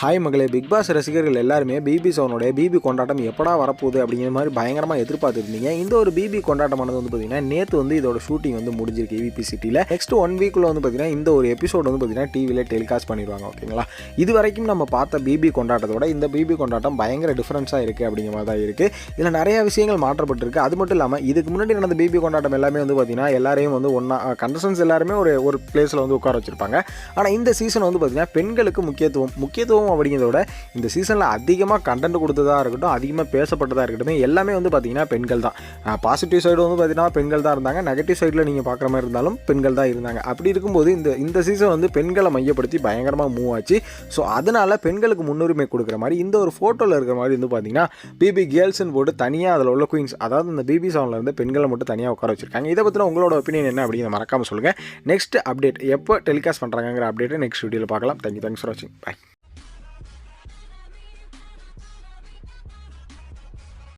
Hi மகளே big pass ரசிகர்கள் எல்லாருமே பிபி சவுனோட பிபி கொண்டாட்டம் எப்படா வரப்போகுது அப்படிங்கிற மாதிரி பயங்கரமாக எதிர்பார்த்துருந்தீங்க. இந்த ஒரு பிபி கொண்டாட்டமானது வந்து பார்த்தீங்கன்னா நேற்று வந்து இதோட ஷூட்டிங் வந்து முடிஞ்சிருக்கு ஏவிபி சிட்டியில் நெக்ஸ்ட் ஒன் வீக்கில் வந்து பார்த்தீங்கன்னா இந்த ஒரு எபிசோட் வந்து பார்த்தீங்கன்னா டிவியில் டெலிகாஸ்ட் பண்ணிடுவாங்க ஓகேங்களா இது வரைக்கும் நம்ம பார்த்த பிபி கொண்டாட்டத்தோட இந்த பிபி கொண்டாட்டம் பயங்கர டிஃப்ரென்ஸாக இருக்குது அப்படிங்கிற மாதிரி தான் இருக்குது இதில் நிறையா விஷயங்கள் மாற்றப்பட்டிருக்கு. அது மட்டும் இல்லாமல் இதுக்கு முன்னாடி நடந்த பிபி கொண்டாட்டம் எல்லாமே வந்து பார்த்தீங்கன்னா எல்லாரையும் வந்து ஒன்றா கண்டஸ்டன்ஸ் எல்லாருமே ஒரு ஒரு பிளேஸில் வந்து உட்கார வச்சிருப்பாங்க. ஆனால் இந்த சீசன் வந்து பார்த்தீங்கன்னா பெண்களுக்கு முக்கியத்துவம் முக்கியத்துவம் அப்படிங்கிறத விட இந்த சீசனில் அதிகமாக கண்டென்ட் கொடுத்ததாக இருக்கட்டும் அதிகமாக பேசப்பட்டதாக இருக்கட்டும் எல்லாமே வந்து பார்த்தீங்கன்னா பெண்கள் தான். பாசிட்டிவ் சைடு வந்து பார்த்தீங்கன்னா பெண்கள் தான் இருந்தாங்க. நெகட்டிவ் சைடில் நீங்கள் பார்க்குற மாதிரி இருந்தாலும் பெண்கள் தான் இருந்தாங்க. அப்படி இருக்கும்போது இந்த இந்த சீசன் வந்து பெண்களை மையப்படுத்தி பயங்கரமாக மூவ் ஆச்சு. ஸோ அதனால் பெண்களுக்கு முன்னுரிமை கொடுக்குற மாதிரி இந்த ஒரு ஃபோட்டோவில் இருக்கிற மாதிரி வந்து பார்த்தீங்கன்னா பிபி கேர்ள்ஸ்னு போட்டு தனியாக அதில் உள்ள குயின்ஸ் அதாவது இந்த பிபி சவுண்டில் இருந்து பெண்களை மட்டும் தனியாக உட்கார வச்சிருக்காங்க. இதை பற்றின உங்களோட ஒப்பீனியன் என்ன அப்படிங்கிற மறக்காமல் சொல்லுங்கள் நெக்ஸ்ட் அப்டேட் எப்போ டெலிகாஸ்ட் பண்ணுறாங்கிற அப்டேட்டை நெக்ஸ்ட் வீடியோவில் பார்க்கலாம். தேங்க்யூ தேங்க்ஸ் ஃபார் வாட்சிங் பாய்